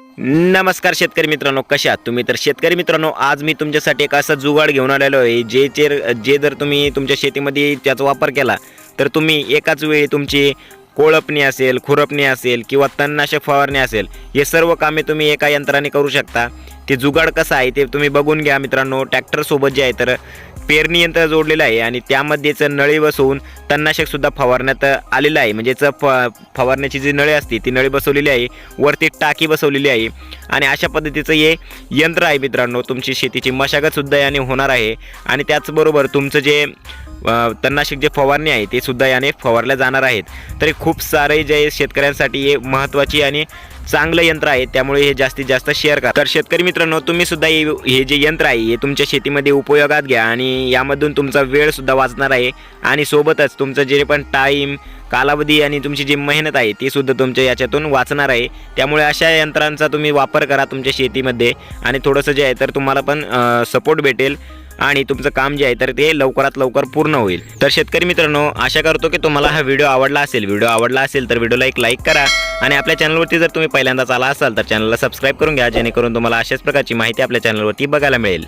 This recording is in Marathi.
नमस्कार शेतकरी मित्रांनो कशा आहात तुम्ही? तर शेतकरी मित्रांनो आज मी तुमच्यासाठी एक असा जुगाड घेऊन आलेलो आहे जे जे जे जर तुम्ही तुमच्या शेतीमध्ये त्याचा वापर केला तर तुम्ही एकाच वेळी तुमची कोळपणी असेल खुरपणी असेल किंवा तणनाशक फवारणी असेल हे सर्व कामे तुम्ही एका यंत्राने करू शकता. ते जुगाड कसं आहे ते तुम्ही बघून घ्या मित्रांनो. ट्रॅक्टरसोबत जे आहे तर पेरणी यंत्र जोडलेलं आहे आणि त्यामध्येच नळी बसवून तणनाशकसुद्धा फवारण्यात आलेलं आहे. म्हणजेच फ फवारण्याची जी नळी असते ती नळी बसवलेली आहे. वरती टाकी बसवलेली आहे. आणि अशा पद्धतीचं हे यंत्र आहे मित्रांनो तुमची शेतीची मशागतसुद्धा याने होणार आहे. आणि त्याचबरोबर तुमचं जे तणनाशक जे फवारणी आहे ते सुद्धा याने फवारल्या जाणार आहेत. तरी खूप सारे जे शेतकऱ्यांसाठी हे महत्त्वाची आणि चांगलं यंत्र आहे त्यामुळे हे जास्तीत जास्त शेअर करा. तर शेतकरी मित्रांनो तुम्ही सुद्धा हे हे जे यंत्र आहे हे तुमच्या शेतीमध्ये उपयोगात घ्या आणि यामधून तुमचा वेळ सुद्धा वाचणार आहे आणि सोबतच तुमचं जे पण टाईम कालावधी आणि तुमची जी मेहनत आहे ती सुद्धा तुमच्या याच्यातून वाचणार आहे. त्यामुळे अशा यंत्रांचा तुम्ही वापर करा तुमच्या शेतीमध्ये आणि थोडंसं जे आहे तर तुम्हाला पण सपोर्ट भेटेल. आणि तुमचं काम जे आहे तर ते लवकरात लवकर पूर्ण होईल. तर शेतकरी मित्रांनो आशा करतो की तुम्हाला हा व्हिडिओ आवडला असेल. व्हिडिओ आवडला असेल तर व्हिडिओला एक लाईक करा आणि आपल्या चॅनलवरती जर तुम्ही पहिल्यांदाच आला असाल तर चॅनलला सबस्क्राईब करून घ्या जेणेकरून तुम्हाला अशाच प्रकारची माहिती आपल्या चॅनलवरती बघायला मिळेल.